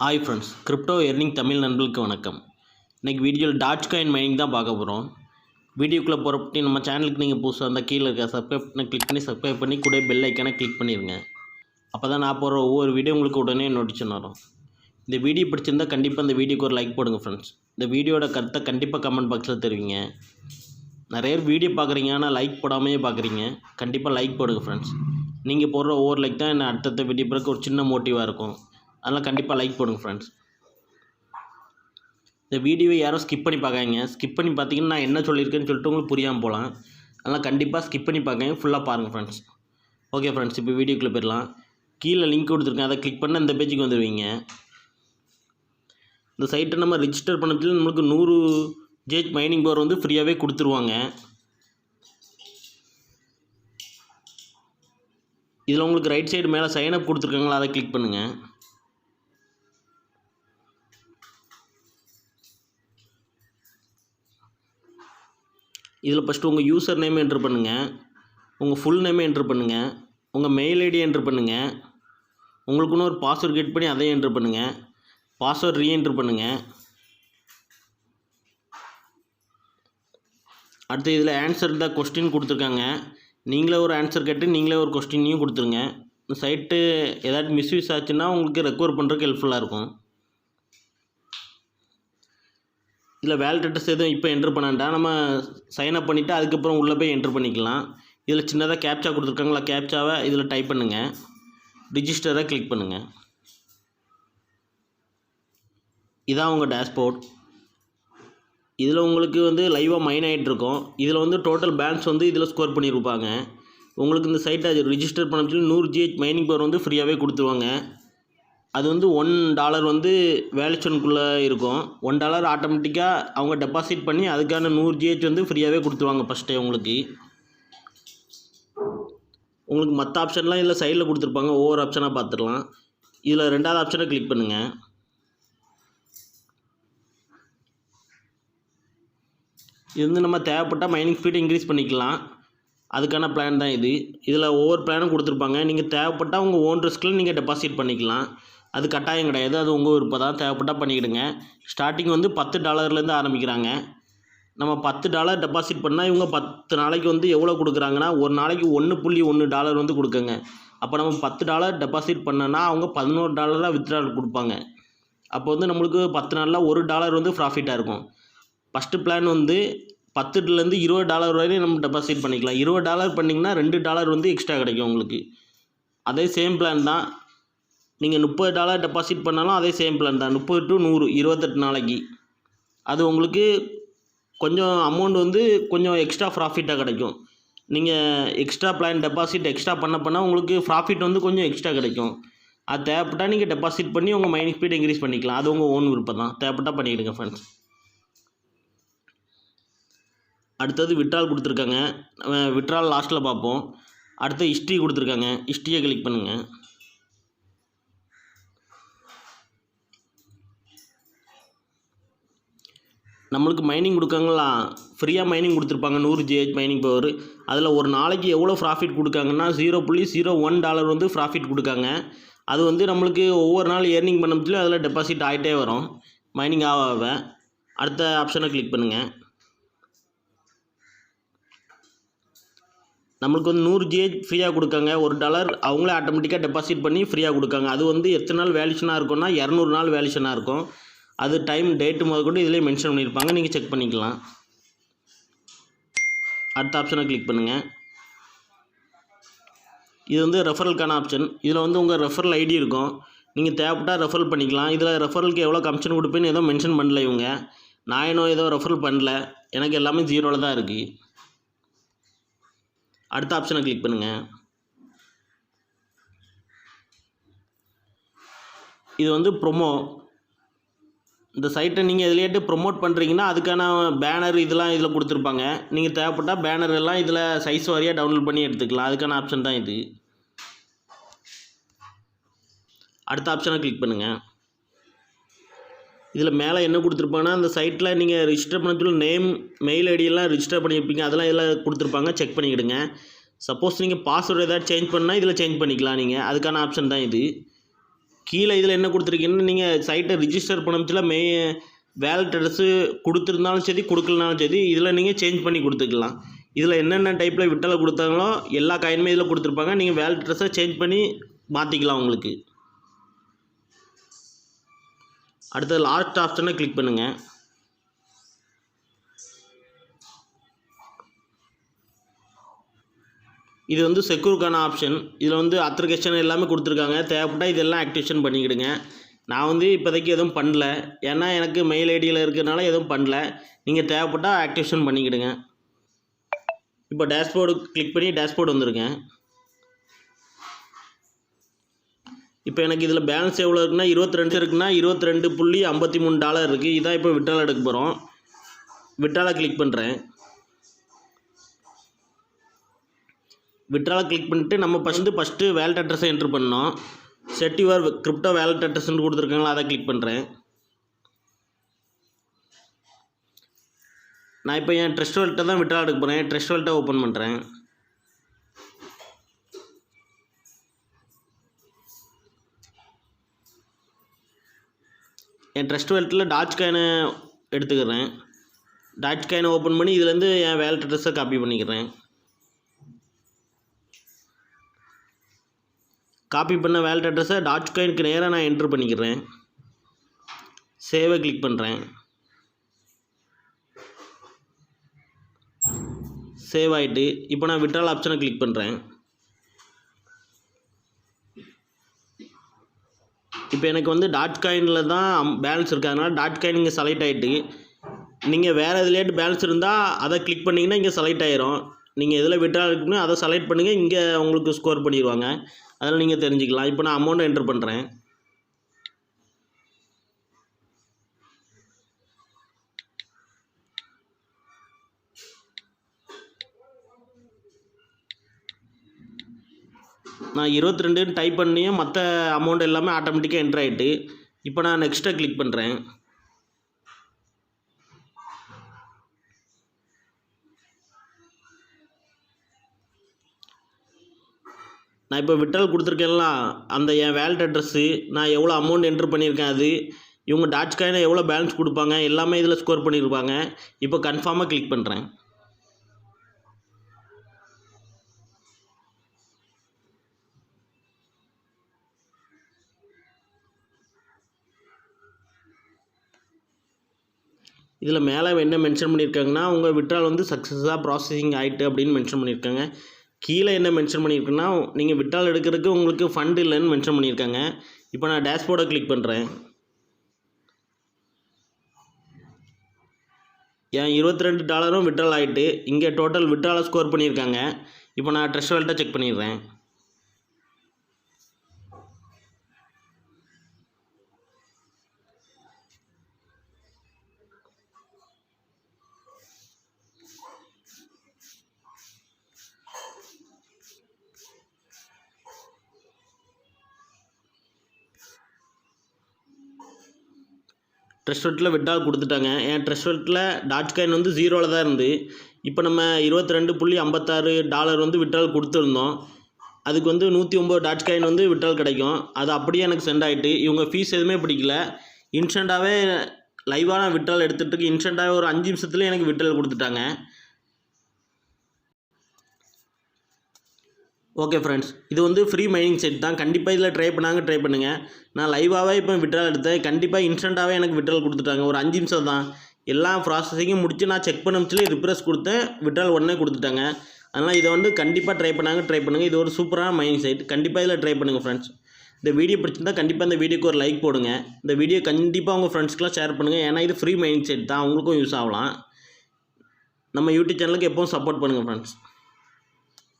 Hi friends crypto earning Tamil நண்பர்களுக்கு வணக்கம். இன்றைக்கி வீடியோவில் டாட் காயின் மைனிங் தான் பார்க்க போகிறோம் வீடியோக்குள்ளே போகிறப்பட்டி நம்ம சேனலுக்கு நீங்கள் புதுசாக இருந்தால் கீழே இருக்க சப்ஸ்கிரைப் பண்ண கிளிக் பண்ணி சப்ஸ்கிரைப் பண்ணி கூட பெல் ஐக்கானை கிளிக் பண்ணிடுங்க அப்போ தான் நான் போகிற ஒவ்வொரு வீடியோ உங்களுக்கு உடனே நோட்டிஷன் வரும். இந்த வீடியோ பிடிச்சிருந்தா கண்டிப்பாக இந்த வீடியோக்கு ஒரு லைக் போடுங்க ஃப்ரெண்ட்ஸ் இந்த வீடியோட கருத்தை கண்டிப்பாக கமெண்ட் பாக்ஸில் தெரிவிங்க. நிறைய பேர் வீடியோ பார்க்குறீங்க ஆனால் லைக் போடாமையே பார்க்குறீங்க. கண்டிப்பாக லைக் போடுங்க ஃப்ரெண்ட்ஸ் நீங்கள் போடுற ஒவ்வொரு லைக் தான் என்ன அடுத்தடுத்த வீடியோ பிறகு ஒரு சின்ன மோட்டிவாக இருக்கும். அதனால் கண்டிப்பாக லைக் போடுங்க ஃப்ரெண்ட்ஸ் இந்த வீடியோவை யாரும் ஸ்கிப் பண்ணி பார்க்காங்க ஸ்கிப் பண்ணி பார்த்தீங்கன்னா நான் என்ன சொல்லியிருக்கேன்னு சொல்லிட்டு உங்களுக்கு புரியாமல் போகலாம். அதனால் கண்டிப்பாக ஸ்கிப் பண்ணி பார்க்காங்க ஃபுல்லாக பாருங்கள் ஃப்ரெண்ட்ஸ் ஓகே ஃப்ரெண்ட்ஸ் இப்போ வீடியோக்குள்ளே போயிடலாம். கீழே லிங்க் கொடுத்துருக்கேன். அதை கிளிக் பண்ணால் இந்த பேஜுக்கு வந்துடுவீங்க இந்த சைட்டை நம்ம ரிஜிஸ்டர் பண்ணதுல நம்மளுக்கு நூறு ஜேஜ் மைனிங் பவர் வந்து ஃப்ரீயாகவே கொடுத்துருவாங்க. இதில் உங்களுக்கு ரைட் சைடு மேலே சைன் அப் கொடுத்துருக்காங்களா அதை கிளிக் பண்ணுங்கள் இதில் ஃபஸ்ட்டு உங்கள் யூசர் நேம் என்ட்ரு பண்ணுங்கள் உங்கள் ஃபுல் நேம் என்ட்ரு பண்ணுங்கள் உங்கள் மெயில் ஐடி என்ட்ரு பண்ணுங்கள் உங்களுக்குன்னு ஒரு பாஸ்வேர்ட் கெட் பண்ணி அதையும் என்ட்ரு பண்ணுங்கள் பாஸ்வேர்ட் ரீஎன்ட்ரு பண்ணுங்கள் அடுத்து இதில் ஆன்சர் தான் கொஸ்டின் கொடுத்துருக்காங்க. நீங்களே ஒரு ஆன்சர் கேட்டு நீங்களே ஒரு கொஸ்டினையும் கொடுத்துருங்க. இந்த சைட்டு ஏதாச்சும் மிஸ்யூஸ் ஆச்சுன்னா உங்களுக்கு ரெக்கவர் பண்ணுறதுக்கு ஹெல்ப்ஃபுல்லாக இருக்கும். இதில் வேலட் அட்ரஸ் எதுவும் இப்போ என்ட்ரு பண்ணாண்டா நம்ம சைன் அப் பண்ணிவிட்டு அதுக்கப்புறம் உள்ளே போய் என்ட்ரு பண்ணிக்கலாம். இதில் சின்னதாக கேப்ச்சா கொடுத்துருக்காங்களா? கேப்ச்சாவை இதில் டைப் பண்ணுங்கள் ரிஜிஸ்டரை கிளிக் பண்ணுங்கள் இதான் உங்கள் டேஷ்போர்ட் இதில் உங்களுக்கு வந்து லைவாக மைன் ஆகிட்ருக்கோம் இதில் வந்து டோட்டல் பேலன்ஸ் வந்து இதில் ஸ்கோர் பண்ணியிருப்பாங்க. உங்களுக்கு இந்த சைட்டை ரிஜிஸ்டர் பண்ண சொல்லி நூறு ஜிஹெச் மைனிங் பவர் வந்து ஃப்ரீயாகவே கொடுத்துருவாங்க. அது வந்து ஒன் டாலர் வந்து வேல்யூஷனுக்குள்ளே இருக்கும். ஒன் டாலர் ஆட்டோமேட்டிக்காக அவங்க டெபாசிட் பண்ணி அதுக்கான நூறு ஜிஹெச் வந்து ஃப்ரீயாகவே கொடுத்துருவாங்க ஃபஸ்ட்டே உங்களுக்கு. உங்களுக்கு மற்ற ஆப்ஷன்லாம் இல்லை சைடில் கொடுத்துருப்பாங்க. ஒவ்வொரு ஆப்ஷனாக பார்த்துடலாம் இதில் ரெண்டாவது ஆப்ஷனை கிளிக் பண்ணுங்கள் இது வந்து நம்ம தேவைப்பட்டால் மைனிங் ஸ்பீடு இன்க்ரீஸ் பண்ணிக்கலாம். அதுக்கான பிளான் தான் இது. இதில் ஒவ்வொரு பிளானும் கொடுத்துருப்பாங்க. நீங்கள் தேவைப்பட்டால் உங்கள் ஓன் ரிஸ்கில் நீங்கள் டெபாசிட் பண்ணிக்கலாம். அது கட்டாயம் கிடையாது. அது உங்கள் விருப்பம் தான். தேவைப்பட்டால் பண்ணிக்கிடுங்க. ஸ்டார்டிங் வந்து பத்து டாலர்லேருந்து ஆரம்பிக்கிறாங்க. நம்ம பத்து டாலர் டெபாசிட் பண்ணால் இவங்க பத்து நாளைக்கு வந்து எவ்வளோ கொடுக்குறாங்கன்னா ஒரு நாளைக்கு ஒன்று புள்ளி ஒன்று டாலர் வந்து கொடுக்குங்க. அப்போ நம்ம பத்து டாலர் டெபாசிட் பண்ணோன்னா அவங்க பதினோரு டாலராக வித்ட்ரால் கொடுப்பாங்க. அப்போ வந்து நம்மளுக்கு பத்து நாளில் ஒரு டாலர் வந்து ப்ராஃபிட்டாக இருக்கும். ஃபஸ்ட்டு பிளான் வந்து பத்துலேருந்து இருபது டாலர் வரையும் நம்ம டெபாசிட் பண்ணிக்கலாம். இருபது டாலர் பண்ணிங்கன்னா ரெண்டு டாலர் வந்து எக்ஸ்ட்ரா கிடைக்கும் உங்களுக்கு. அதே சேம் பிளான் தான். நீங்கள் முப்பது டாலர் டெபாசிட் பண்ணாலும் அதே சேம் பிளான் தான். முப்பது டு நூறு இருபத்தெட்டு நாளைக்கு. அது உங்களுக்கு கொஞ்சம் அமௌண்ட் வந்து கொஞ்சம் எக்ஸ்ட்ரா ப்ராஃபிட்டாக கிடைக்கும். நீங்கள் எக்ஸ்ட்ரா பிளான் டெபாசிட் எக்ஸ்ட்ரா பண்ண பண்ணால் உங்களுக்கு ப்ராஃபிட் வந்து கொஞ்சம் எக்ஸ்ட்ரா கிடைக்கும். அது தேவைப்பட்டால் நீங்கள் டெபாசிட் பண்ணி உங்கள் மைனிங் ஸ்பீட் இன்க்ரீஸ் பண்ணிக்கலாம். அது உங்கள் ஓன் விருப்பம் தான். தேவைப்பட்டால் பண்ணிக்கிடுங்க ஃப்ரெண்ட்ஸ் அடுத்தது விட்ரால் கொடுத்துருக்காங்க. விட்ரால் லாஸ்ட்டில் பார்ப்போம். அடுத்து ஹிஸ்ட்ரி கொடுத்துருக்காங்க. ஹிஸ்ட்ரியை கிளிக் பண்ணுங்கள் நம்மளுக்கு மைனிங் கொடுக்காங்களா ஃப்ரீயாக மைனிங் கொடுத்துருப்பாங்க. நூறு ஜிஹெச் மைனிங் பவர் அதில் ஒரு நாளைக்கு எவ்வளோ ப்ராஃபிட் கொடுக்காங்கன்னா ஜீரோ புள்ளி ஜீரோ ஒன் டாலர் வந்து ப்ராஃபிட் கொடுக்காங்க. அது வந்து நம்மளுக்கு ஒவ்வொரு நாள் ஏர்னிங் பண்ணதுலையும் அதில் டெபாசிட் ஆகிட்டே வரும். மைனிங் ஆக ஆக. அடுத்த ஆப்ஷனை கிளிக் பண்ணுங்கள் நம்மளுக்கு வந்து நூறு ஜிஹெச் ஃப்ரீயாக கொடுக்காங்க. ஒரு டாலர் அவங்களே ஆட்டோமேட்டிக்காக டெபாசிட் பண்ணி ஃப்ரீயாக கொடுக்காங்க. அது வந்து எத்தனை நாள் வேல்யூஷனாக இருக்கும்னா இரநூறு நாள் வேல்யூஷனாக இருக்கும். அது டைம் டேட்டு முதல் கொண்டு இதிலே மென்ஷன் பண்ணியிருப்பாங்க. நீங்கள் செக் பண்ணிக்கலாம். அடுத்த ஆப்ஷனை கிளிக் பண்ணுங்கள் இது வந்து ரெஃபரலுக்கான ஆப்ஷன் இதில் வந்து உங்கள் ரெஃபரல் ஐடி இருக்கும். நீங்கள் தேவைப்பட்டால் ரெஃபரல் பண்ணிக்கலாம். இதில் ரெஃபரலுக்கு எவ்வளோ கமிஷன் கொடுப்பேன்னு ஏதோ மென்ஷன் பண்ணல இவங்க. நான் இன்னும் ஏதோ ரெஃபரல் பண்ணல. எனக்கு எல்லாமே ஜீரோவில் தான் இருக்குது அடுத்த ஆப்ஷனை கிளிக் பண்ணுங்கள் இது வந்து ப்ரொமோ இந்த சைட்டை நீங்கள் எதுலேயாட்டு ப்ரொமோட் பண்ணுறீங்கன்னா அதுக்கான பேனர் இதெல்லாம் இதில் கொடுத்துருப்பாங்க. நீங்கள் தேவைப்பட்டால் பேனர் எல்லாம் இதில் சைஸ் வாரியாக டவுன்லோட் பண்ணி எடுத்துக்கலாம். அதுக்கான ஆப்ஷன் தான் இது. அடுத்த ஆப்ஷனை கிளிக் பண்ணுங்கள் இதில் மேலே என்ன கொடுத்துருப்பாங்கன்னா அந்த சைட்டில் நீங்கள் ரிஜிஸ்டர் பண்ண சொல்லி நேம் மெயில் ஐடியெல்லாம் ரிஜிஸ்டர் பண்ணியிருப்பீங்க அதெல்லாம் இதில் கொடுத்துருப்பாங்க. செக் பண்ணிக்கிடுங்க. சப்போஸ் நீங்கள் பாஸ்வேர்டு ஏதாவது சேஞ்ச் பண்ணால் இதில் சேஞ்ச் பண்ணிக்கலாம் நீங்கள் அதுக்கான ஆப்ஷன் தான் இது. கீழே இதில் என்ன கொடுத்துருக்கீங்கன்னு நீங்கள் சைட்டை ரிஜிஸ்டர் பண்ணச்சுல மே வேலட் அட்ரஸு கொடுத்துருந்தாலும் சரி கொடுக்கலனாலும் சரி இதில் நீங்கள் சேஞ்ச் பண்ணி கொடுத்துக்கலாம். இதில் என்னென்ன டைப்பில் விட்டலை கொடுத்தாங்களோ எல்லா காயினுமே இதில் கொடுத்துருப்பாங்க. நீங்கள் வேலட் அட்ரஸை சேஞ்ச் பண்ணி மாற்றிக்கலாம் உங்களுக்கு. அடுத்தது லாஸ்ட் ஆப்ஷனை கிளிக் பண்ணுங்கள் இது வந்து செக்யூருக்கான ஆப்ஷன் இதில் வந்து அப்ளிகேஷன் எல்லாமே கொடுத்துருக்காங்க. தேவைப்பட்டால் இதெல்லாம் ஆக்டிவேஷன் பண்ணிக்கிடுங்க. நான் வந்து இப்போதைக்கு எதுவும் பண்ணல. ஏன்னா எனக்கு மெயில் ஐடியில் இருக்கிறனால எதுவும் பண்ணல. நீங்கள் தேவைப்பட்டால் ஆக்டிவேஷன் பண்ணிக்கிடுங்க. இப்போ டேஷ்போர்டு கிளிக் பண்ணி டேஷ்போர்டு வந்துடுங்க இப்போ எனக்கு இதில் பேலன்ஸ் எவ்வளோ இருக்குன்னா இருபத்தி ரெண்டு இருக்குன்னா இருபத்தி ரெண்டு புள்ளி ஐம்பத்தி மூணு டாலர் இருக்குது இதான் இப்போ விட்டால் எடுக்க போகிறோம் விட்டாலை கிளிக் பண்ணுறேன் விட்ராலை கிளிக் பண்ணிட்டு நம்ம ஃபஸ்ட்டு ஃபஸ்ட்டு வேலட் அட்ரஸை என்ட்ரு பண்ணோம் செட் யுவர் கிரிப்டோ வேலட் அட்ரஸ்ன்னு கொடுத்துருக்காங்களா அதை கிளிக் பண்ணுறேன் நான் இப்போ என் ட்ரெஸ்ட் வேல்ட்டை தான் விட்ரா எடுக்க போகிறேன் ட்ரெஸ்ட் வேல்ட்டை ஓப்பன் பண்ணுறேன் என் ட்ரெஸ்ட் வேல்ட்டில் டாச் காயினை எடுத்துக்கிறேன். டாச் காயினை ஓப்பன் பண்ணி இதுலேருந்து என் வேலட் அட்ரஸை காப்பி பண்ணிக்கிறேன். காப்பி பண்ண வேலட் அட்ரஸை டாட் காயினுக்கு நேராக நான் என்ட்ரு பண்ணிக்கிறேன். சேவை கிளிக் பண்ணுறேன் சேவ் ஆகிட்டு இப்போ நான் விட்ரால் ஆப்ஷனை கிளிக் பண்ணுறேன் இப்போ எனக்கு வந்து டாட் காயினில் தான் பேலன்ஸ் இருக்குது அதனால் டாட் காயின் இங்கே செலக்ட் ஆகிட்டு நீங்கள் வேறு எதுலேட்டு பேலன்ஸ் இருந்தால் அதை கிளிக் பண்ணிங்கன்னா இங்கே செலக்ட் ஆயிரும். நீங்கள் எதில் விட்ரா இருக்குன்னு அதை செலக்ட் பண்ணுங்கள் இங்கே உங்களுக்கு ஸ்கோர் பண்ணிடுவாங்க அதில் நீங்கள் தெரிஞ்சுக்கலாம். இப்போ நான் அமௌண்ட் என்ட்ரு பண்ணுறேன் நான் இருபத்தி ரெண்டுன்னு டைப் பண்ணியும் மற்ற அமௌண்ட் எல்லாமே ஆட்டோமேட்டிக்காக என்ட்ரு ஆகிட்டு இப்போ நான் நெக்ஸ்ட்டை கிளிக் பண்ணுறேன் நான் இப்போ விட்டல் கொடுத்துருக்கேன்ல அந்த என் வேலட் அட்ரஸ்ஸு நான் எவ்வளோ அமௌண்ட் என்ட்ரு பண்ணியிருக்கேன் அது இவங்க டாட்ச் காயினை எவ்வளோ பேலன்ஸ் கொடுப்பாங்க எல்லாமே இதில் ஸ்கோர் பண்ணியிருப்பாங்க. இப்போ கன்ஃபார்மாக கிளிக் பண்ணுறேன் இதில் மேலே என்ன மென்ஷன் பண்ணியிருக்காங்கன்னா உங்கள் விட்ரால் வந்து சக்ஸஸாக ப்ராசஸிங் ஆகிட்டு அப்படின்னு மென்ஷன் பண்ணியிருக்காங்க. கீழே என்ன மென்ஷன் பண்ணியிருக்குன்னா நீங்கள் விட்ரால் எடுக்கிறதுக்கு உங்களுக்கு ஃபண்ட் இல்லைன்னு மென்ஷன் பண்ணியிருக்காங்க. இப்போ நான் டேஷ்போர்டை கிளிக் பண்ணுறேன் என் இருபத்தி ரெண்டு டாலரும் விட்ரால் ஆகிட்டு இங்கே டோட்டல் விட்ராலை ஸ்கோர் பண்ணியிருக்காங்க. இப்போ நான் ட்ரெஷ் வெல்ட்டை செக் பண்ணிடுறேன். ட்ரெஸ்வெட்டில் விட்டால் கொடுத்துட்டாங்க. என் ட்ரெஸ்வெட்டில் டாட் காயின் வந்து ஜீரோவில் தான் இருந்து. இப்போ நம்ம இருபத்தி ரெண்டு புள்ளி ஐம்பத்தாறு டாலர் வந்து விட்ரால் கொடுத்துருந்தோம். அதுக்கு வந்து நூற்றி ஒம்பது டாட் காயின் வந்து விட்ரால் கிடைக்கும். அது அப்படியே எனக்கு சென்ட் ஆகிட்டு இவங்க ஃபீஸ் எதுவுமே பிடிக்கல. இன்ஸ்டண்ட்டாகவே லைவான விட்ரால் எடுத்துகிட்டு இன்ஸ்டண்ட்டாகவே ஒரு அஞ்சு நிமிஷத்துலேயே எனக்கு விட்ரால் கொடுத்துட்டாங்க. ஓகே ஃப்ரெண்ட்ஸ் இது வந்து ஃப்ரீ மைனிங் செட் தான். கண்டிப்பாக இதில் ட்ரை பண்ணாங்க ட்ரை பண்ணுங்கள் நான் லைவாகவே இப்போ விட்ரால் எடுத்தேன். கண்டிப்பாக இன்ஸ்டண்ட்டாகவே எனக்கு விட்ரால் கொடுத்துட்டாங்க. ஒரு அஞ்சு நிமிஷம் தான். எல்லா ப்ராசஸிங்கும் முடித்து நான் செக் பண்ண முடிச்சு ரிப்ரெஸ் கொடுத்தேன். விட்ரால் உடனே கொடுத்துட்டாங்க. அதனால் இதை வந்து கண்டிப்பாக ட்ரை பண்ணாங்க ட்ரை பண்ணுங்கள் இது ஒரு சூப்பரான மைனிங் சைட் கண்டிப்பாக இதில் ட்ரை பண்ணுங்கள் ஃப்ரெண்ட்ஸ் இந்த வீடியோ பிடிச்சிருந்தா கண்டிப்பாக இந்த வீடியோக்கு ஒரு லைக் போடுங்க. இந்த வீடியோ கண்டிப்பாக உங்கள் ஃப்ரெண்ட்ஸ்க்குலாம் ஷேர் பண்ணுங்கள் ஏன்னா இது ஃப்ரீ மைனிங் செட் தான். அவங்களுக்கும் யூஸ் ஆகலாம். நம்ம யூடியூப் சேனலுக்கு எப்பவும் சப்போர்ட் பண்ணுங்கள் ஃப்ரெண்ட்ஸ்